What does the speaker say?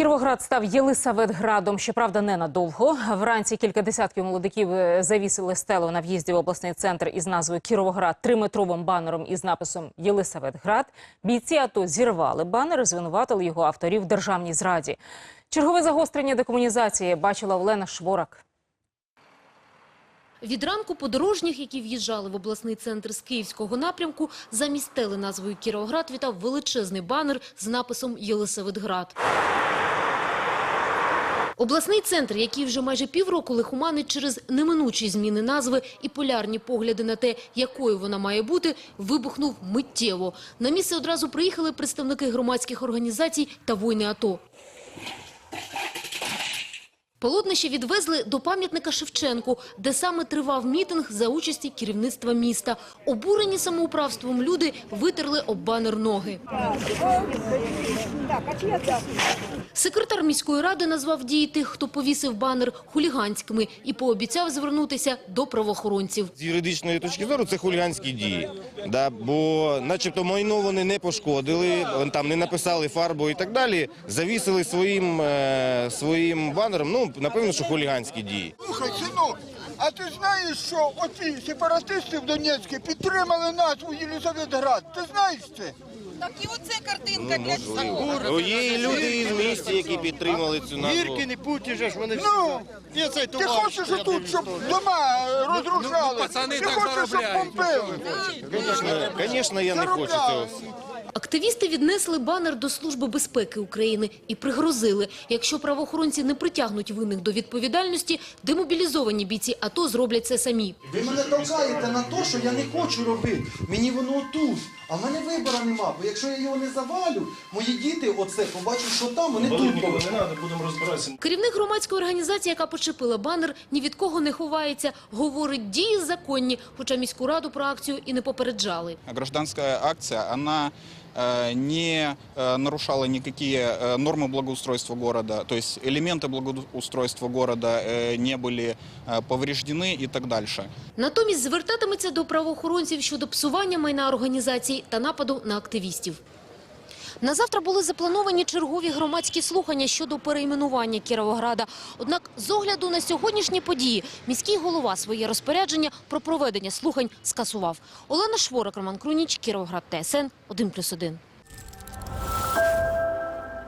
Кіровоград став Єлисаветградом, щоправда, ненадовго. Вранці кілька десятків молодиків е, завісили стелу на в'їзді в обласний центр із назвою Кіровоград триметровим банером із написом Єлисаветград. Бійці АТО зірвали банер, і звинуватили його авторів державній зраді. Чергове загострення декомунізації бачила Олена Шворак. Від ранку подорожніх, які в'їжджали в обласний центр з київського напрямку, замість стели назвою Кіровоград вітав величезний банер з написом Єлисаветград. Обласний центр, який вже майже півроку лихоманить через неминучі зміни назви і полярні погляди на те, якою вона має бути, вибухнув миттєво. На місце одразу приїхали представники громадських організацій та воїни АТО. Полотнище відвезли до пам'ятника Шевченку, де саме тривав мітинг за участі керівництва міста. Обурені самоуправством люди витерли об банер ноги. Секретар міської ради назвав дії тих, хто повісив банер, хуліганськими і пообіцяв звернутися до правоохоронців. З юридичної точки зору це хуліганські дії. Бо начебто майно вони не пошкодили, там не написали фарбу і так далі. Завісили своїм, е, своїм банером. Ну, напевно, що хуліганські дії. Слухай, синок, а ти знаєш, що оці сепаратисти в Донецьку підтримали назву Єлизаветград? Ти знаєш це? Так і оце картинка для Ну, є і люди із місті, які підтримали цю назву. Гірки не путі же ж вони всі. Ну, І цей ти товариш хочеш рядовий тут, щоб дома розрушали? пацани ти так хочеш, щоб заробляють. бомбили? Звісно, звісно, я не хочу цього. Активісти віднесли банер до Служби безпеки України і пригрозили, якщо правоохоронці не притягнуть винних до відповідальності, демобілізовані бійці АТО зроблять це самі. Ви мене толкаєте на те, що я не хочу робити. Мені воно тут. А в мене вибору нема. Бо якщо я його не завалю, мої діти оце побачать, що там, вони тут будуть. Керівник громадської організації, яка почепила банер, ні від кого не ховається, говорить дії законні, хоча міську раду про акцію і не попереджали. Гражданская акция, она э, не э, нарушала никакие э, нормы благоустройства города, то есть элементы благоустройства города э, не были э, повреждены и так дальше. Натомість звертатиметься до правоохоронців щодо псування майна організації та нападу на активістів. На завтра були заплановані чергові громадські слухання щодо перейменування Кіровограда. Однак з огляду на сьогоднішні події міський голова своє розпорядження про проведення слухань скасував. Олена Шворок, Роман Круніч, Кіровоград, ТСН 1+,1.